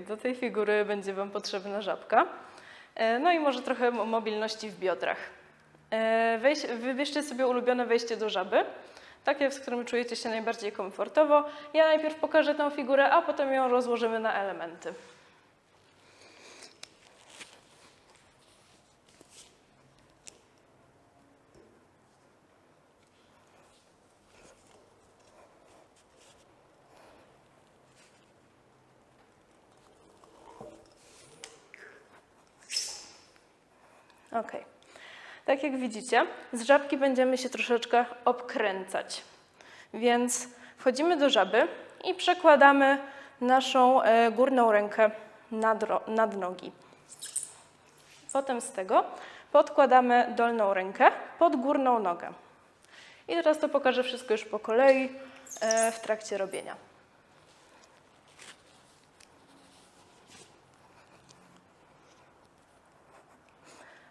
do tej figury będzie Wam potrzebna żabka. E, No i może trochę mo- mobilności w biodrach. E, Weź, wybierzcie sobie ulubione wejście do żaby, takie, w którym czujecie się najbardziej komfortowo. Ja najpierw pokażę tę figurę, a potem ją rozłożymy na elementy. Ok. Tak jak widzicie, z żabki będziemy się troszeczkę obkręcać. Więc wchodzimy do żaby i przekładamy naszą e, górną rękę nad, nad nogi. Potem z tego podkładamy dolną rękę pod górną nogę. I teraz to pokażę wszystko już po kolei e, w trakcie robienia.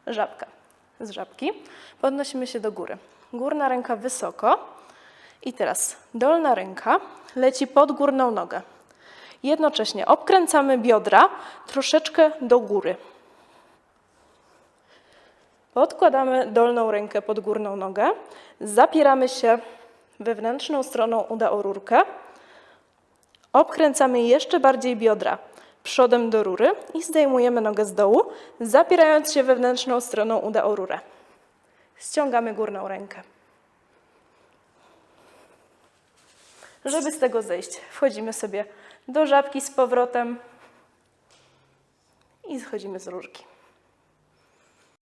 Żabka. Z żabki podnosimy się do góry. Górna ręka wysoko i teraz dolna ręka leci pod górną nogę. Jednocześnie obkręcamy biodra troszeczkę do góry. Podkładamy dolną rękę pod górną nogę, zapieramy się wewnętrzną stroną uda o rurkę, obkręcamy jeszcze bardziej biodra przodem do rury i zdejmujemy nogę z dołu, zapierając się wewnętrzną stroną uda o rurę. Ściągamy górną rękę. Żeby z tego zejść, wchodzimy sobie do żabki z powrotem i schodzimy z rurki.